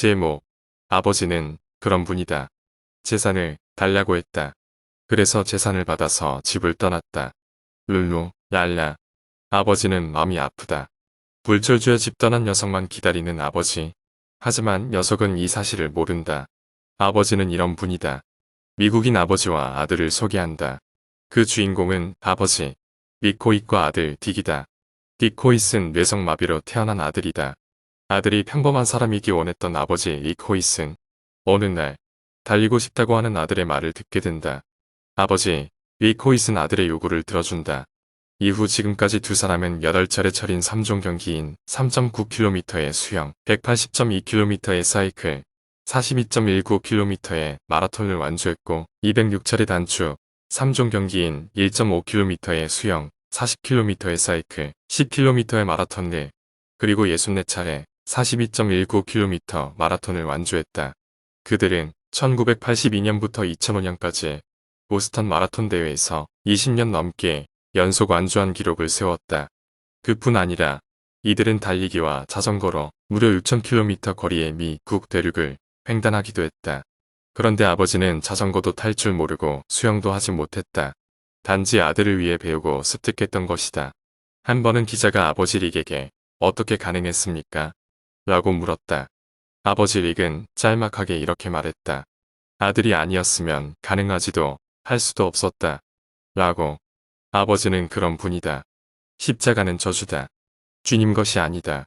제목, 아버지는 그런 분이다. 재산을 달라고 했다. 그래서 재산을 받아서 집을 떠났다. 룰루, 랄라. 아버지는 마음이 아프다. 불철주야 집 떠난 녀석만 기다리는 아버지. 하지만 녀석은 이 사실을 모른다. 아버지는 이런 분이다. 미국인 아버지와 아들을 소개한다. 그 주인공은 아버지, 미코잇과 아들 딕이다. 디코잇은 뇌성마비로 태어난 아들이다. 아들이 평범한 사람이기 원했던 아버지 리코잇은 어느 날 달리고 싶다고 하는 아들의 말을 듣게 된다. 아버지, 리코잇은 아들의 요구를 들어준다. 이후 지금까지 두 사람은 8차례 철인 3종 경기인 3.9km의 수영, 180.2km의 사이클, 42.19km의 마라톤을 완주했고 206차례 단축, 3종 경기인 1.5km의 수영, 40km의 사이클, 10km의 마라톤을 그리고 64차례 42.19km 마라톤을 완주했다. 그들은 1982년부터 2005년까지 보스턴 마라톤 대회에서 20년 넘게 연속 완주한 기록을 세웠다. 그뿐 아니라 이들은 달리기와 자전거로 무려 6,000km 거리의 미국 대륙을 횡단하기도 했다. 그런데 아버지는 자전거도 탈 줄 모르고 수영도 하지 못했다. 단지 아들을 위해 배우고 습득했던 것이다. 한 번은 기자가 아버지 릭에게 어떻게 가능했습니까? 라고 물었다. 아버지 릭은 짤막하게 이렇게 말했다. 아들이 아니었으면 가능하지도 할 수도 없었다. 라고. 아버지는 그런 분이다. 십자가는 저주다. 주님 것이 아니다.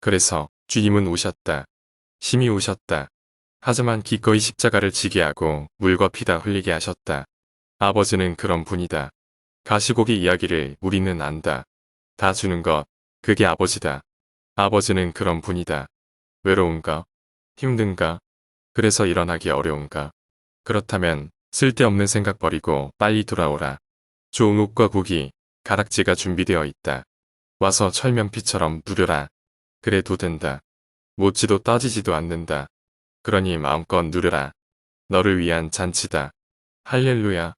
그래서 주님은 오셨다. 심히 오셨다. 하지만 기꺼이 십자가를 지게 하고 물과 피다 흘리게 하셨다. 아버지는 그런 분이다. 가시고기 이야기를 우리는 안다. 다 주는 것, 그게 아버지다. 아버지는 그런 분이다. 외로운가? 힘든가? 그래서 일어나기 어려운가? 그렇다면 쓸데없는 생각 버리고 빨리 돌아오라. 좋은 옷과 고기, 가락지가 준비되어 있다. 와서 철면피처럼 누려라. 그래도 된다. 묻지도 따지지도 않는다. 그러니 마음껏 누려라. 너를 위한 잔치다. 할렐루야.